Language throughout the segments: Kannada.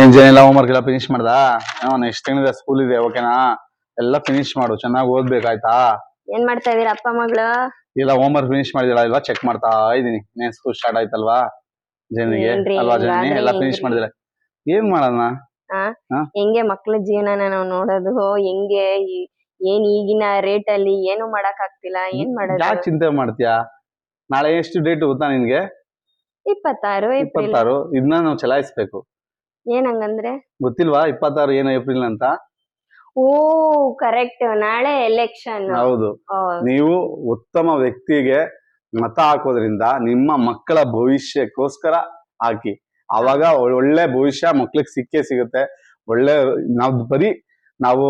ಏನ್ ಜನ ಎಲ್ಲ ಹೋಮ್ವರ್ಕ್ ಎಲ್ಲ ಫಿನಿಶ್ ಮಾಡ್ದಾ? ನೆಕ್ಸ್ಟ್ ತಿಂಗಳಿದೆ ಸ್ಕೂಲ್ ಇದೆ ಓಕೆನಾ ಎಲ್ಲ ಫಿನಿಶ್ ಮಾಡು ಚೆನ್ನಾಗಿ ಓದ್ಬೇಕಾಯ್ತಾ? ಏನ್ ಮಾಡ್ತಾ ಇದೀರ ಅಪ್ಪ ಮಗಳು? ಇಲ್ಲ ಹೋಮ್ವರ್ಕ್ ಫಿನಿಶ್ ಮಾಡಿದಿಲ್ಲ ಇಲ್ವಾ? ಚೆಕ್ ಮಾಡ್ತಾ ಇದೀನಿ. ನೆನ್ ಸ್ಕೂಲ್ ಸ್ಟಾರ್ಟ್ ಆಯ್ತಲ್ವಾ? ಜನಿಗೆ ಅಲ್ವಾ ಜನಿ ಎಲ್ಲ ಫಿನಿಶ್? ಮಾಡಿದಿಲ್ಲ ಏನ್ ಮಾಡೋಣ ಹೆಂಗೆ ಮಕ್ಳ ಜೀವನ ನಾವು ನೋಡೋದು? ಹೆಂಗೆ? ಏನ್ ಈಗಿನ ರೇಟ್ ಅಲ್ಲಿ ಏನು ಮಾಡಕ್ ಆಗ್ತಿಲ್ಲ? ಏನ್ ಮಾಡೋದು? ಯಾಕೆ ಚಿಂತೆ ಮಾಡ್ತೀಯಾ? ನಾಳೆ ಎಷ್ಟು ಡೇಟ್ ಗೊತ್ತಾ ನಿನ್ಗೆ? ಇಪ್ಪತ್ತಾರು ಇಪ್ಪತ್ತಾರು. ಇದನ್ನ ನಾವು ಚಲಾಯಿಸ್ಬೇಕು. ಏನ್ ಹಂಗಂದ್ರೆ? ಗೊತ್ತಿಲ್ವಾ? ಇಪ್ಪತ್ತಾರು ಏನು ಏಪ್ರಿಲ್ ಅಂತ? ಓ ಕರೆಕ್ಟ್. ನಾಳೆ ಎಲೆಕ್ಷನ್ ಹೌದು. ನೀವು ಉತ್ತಮ ವ್ಯಕ್ತಿಗೆ ಮತ ಹಾಕೋದ್ರಿಂದ ನಿಮ್ಮ ಮಕ್ಕಳ ಭವಿಷ್ಯಕ್ಕೋಸ್ಕರ ಹಾಕಿ. ಅವಾಗ ಒಳ್ಳೆ ಭವಿಷ್ಯ ಮಕ್ಳಿಗೆ ಸಿಕ್ಕೇ ಸಿಗುತ್ತೆ. ಒಳ್ಳೆ ನಾವ್ ಬರೀ ನಾವು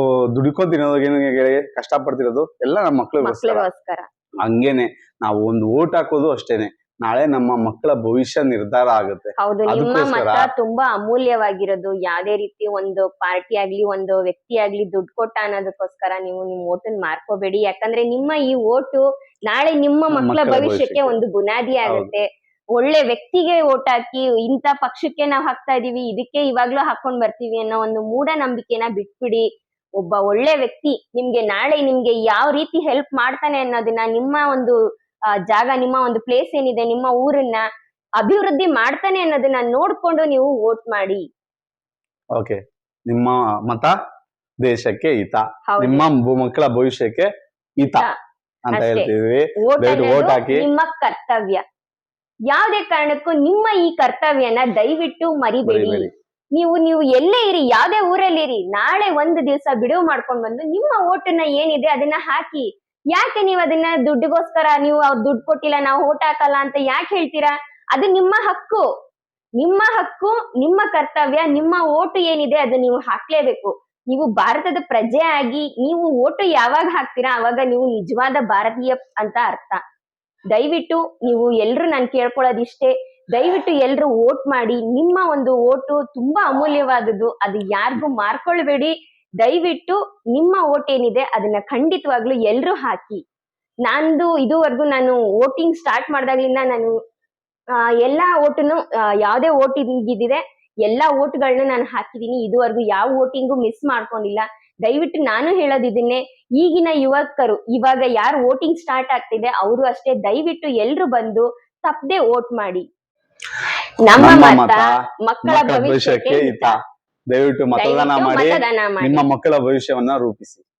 ತಿನ್ನೋದಕ್ಕೆ ಕಷ್ಟ ಪಡ್ತಿರೋದು ಎಲ್ಲ ನಮ್ಮ ಮಕ್ಳಿಗೋಸ್ಕರ. ಹಂಗೇನೆ. ನಾವು ಒಂದು ಓಟ್ ಹಾಕೋದು ಅಷ್ಟೇನೆ. ನಾಳೆ ನಮ್ಮ ಮಕ್ಕಳ ಭವಿಷ್ಯ ನಿರ್ಧಾರ ಆಗುತ್ತೆ. ಹೌದು ನಿಮ್ಮ ಮತ ತುಂಬಾ ಅಮೂಲ್ಯವಾಗಿರೋದು. ಯಾವ್ದೇ ರೀತಿ ಒಂದು ಪಾರ್ಟಿ ಆಗ್ಲಿ ಒಂದು ವ್ಯಕ್ತಿ ಆಗ್ಲಿ ದುಡ್ಡು ಕೊಟ್ಟ ಅನ್ನೋದಕ್ಕೋಸ್ಕರ ನೀವು ನಿಮ್ ಓಟನ್ ಮಾರ್ಕೋಬೇಡಿ. ಯಾಕಂದ್ರೆ ನಿಮ್ಮ ಈ ಓಟು ನಾಳೆ ನಿಮ್ಮ ಮಕ್ಕಳ ಭವಿಷ್ಯಕ್ಕೆ. ಒಂದು ಬುನಾದಿ ಆಗುತ್ತೆ. ಒಳ್ಳೆ ವ್ಯಕ್ತಿಗೆ ಓಟ್ ಹಾಕಿ ಇಂಥ ಪಕ್ಷಕ್ಕೆ ನಾವು ಹಾಕ್ತಾ ಇದೀವಿ ಇದಕ್ಕೆ ಇವಾಗ್ಲೂ ಹಾಕೊಂಡ್ ಬರ್ತೀವಿ ಅನ್ನೋ ಒಂದು ಮೂಢನಂಬಿಕೆನ ಬಿಟ್ಬಿಡಿ. ಒಬ್ಬ ಒಳ್ಳೆ ವ್ಯಕ್ತಿ ನಿಮ್ಗೆ ನಾಳೆ ನಿಮ್ಗೆ ಯಾವ ರೀತಿ ಹೆಲ್ಪ್ ಮಾಡ್ತಾನೆ ಅನ್ನೋದನ್ನ ನಿಮ್ಮ ಒಂದು ಜಾಗ ನಿಮ್ಮ ಒಂದು ಪ್ಲೇಸ್ ಏನಿದೆ ನಿಮ್ಮ ಊರನ್ನ ಅಭಿವೃದ್ಧಿ ಮಾಡ್ತಾನೆ ಅನ್ನೋದನ್ನ ನೋಡ್ಕೊಂಡು ನೀವು ವೋಟ್ ಮಾಡಿ. ಓಕೆ ನಿಮ್ಮ ಮತ ದೇಶಕ್ಕೆ ಹಿತ. ನಿಮ್ಮ ಮಕ್ಕಳ ಭವಿಷ್ಯಕ್ಕೆ ಹಿತ. ಅಂತ ಹೇಳ್ತೀವಿ ಹೇಳ್ತಿದ್ವಿ ವೋಟ್ ಹಾಕಿ. ನಿಮ್ಮ ಕರ್ತವ್ಯ. ಯಾವುದೇ ಕಾರಣಕ್ಕೂ ನಿಮ್ಮ ಈ ಕರ್ತವ್ಯನ ದಯವಿಟ್ಟು ಮರಿಬೇಡಿ. ಮರಿಬೇಡಿ. ನೀವು ನೀವು ಎಲ್ಲೇ ಇರಿ ಯಾವ್ದೇ ಊರಲ್ಲಿ ಇರಿ ನಾಳೆ ಒಂದು ದಿವಸ ಬಿಡುವು ಮಾಡ್ಕೊಂಡ್ ಬಂದು ನಿಮ್ಮ ಓಟನ್ನ ಏನಿದೆ ಅದನ್ನ ಹಾಕಿ. ಯಾಕೆ ನೀವು ಅದನ್ನ ದುಡ್ಡಿಗೋಸ್ಕರ ನೀವು ಅವ್ರ ದುಡ್ಡು ಕೊಟ್ಟಿಲ್ಲ, ನಾವು ಓಟ್ ಹಾಕಲ್ಲ ಅಂತ ಯಾಕೆ ಹೇಳ್ತೀರಾ? ಅದು ನಿಮ್ಮ ಹಕ್ಕು. ನಿಮ್ಮ ಹಕ್ಕು, ನಿಮ್ಮ ಕರ್ತವ್ಯ, ನಿಮ್ಮ ಓಟು ಏನಿದೆ ಅದು ನೀವು ಹಾಕ್ಲೇಬೇಕು. ನೀವು ಭಾರತದ ಪ್ರಜೆ ಆಗಿ ನೀವು ಓಟು ಯಾವಾಗ ಹಾಕ್ತೀರಾ? ಅವಾಗ ನೀವು ನಿಜವಾದ ಭಾರತೀಯ ಅಂತ ಅರ್ಥ. ದಯವಿಟ್ಟು ನೀವು ಎಲ್ರು ನಾನು ಕೇಳ್ಕೊಳ್ಳೋದಿಷ್ಟೇ. ದಯವಿಟ್ಟು ಎಲ್ರು ಓಟ್ ಮಾಡಿ. ನಿಮ್ಮ ಒಂದು ಓಟು ತುಂಬಾ ಅಮೂಲ್ಯವಾದದ್ದು. ಅದು ಯಾರಿಗೂ ಮಾರ್ಕೊಳ್ಬೇಡಿ. ದಯವಿಟ್ಟು ನಿಮ್ಮ ಓಟ್ ಏನಿದೆ ಅದನ್ನ ಖಂಡಿತವಾಗ್ಲೂ ಎಲ್ಲರೂ ಹಾಕಿ. ನಂದು ಇದುವರೆಗೂ ನಾನು ವೋಟಿಂಗ್ ಸ್ಟಾರ್ಟ್ ಮಾಡಿದಾಗ್ಲಿಂದ ನಾನು ಆ, ಎಲ್ಲಾ ಓಟನ್ನು ಯಾವುದೇ ಓಟ್ ಇದ್ದಿದೆ ಎಲ್ಲಾ ಓಟ್ಗಳನ್ನ ನಾನು ಹಾಕಿದೀನಿ. ಇದುವರೆಗೂ ಯಾವ ವೋಟಿಂಗು ಮಿಸ್ ಮಾಡ್ಕೊಂಡಿಲ್ಲ. ದಯವಿಟ್ಟು ನಾನು ಹೇಳೋದಿದನ್ನೇ ಈಗಿನ ಯುವಕರು ಇವಾಗ ಯಾರು ವೋಟಿಂಗ್ ಸ್ಟಾರ್ಟ್ ಆಗ್ತಿದೆ ಅವರು ಅಷ್ಟೇ ದಯವಿಟ್ಟು ಎಲ್ರು ಬಂದು ತಪ್ಪದೆ ವೋಟ್ ಮಾಡಿ. ನಮ್ಮ ಮತ ಮಕ್ಕಳ ಭವಿಷ್ಯಕ್ಕೆ ಹಿತ. ದಯವಿಟ್ಟು ಮತದಾನ ಮಾಡಿ. ನಿಮ್ಮ ಮಕ್ಕಳ ಭವಿಷ್ಯವನ್ನ ರೂಪಿಸಿ.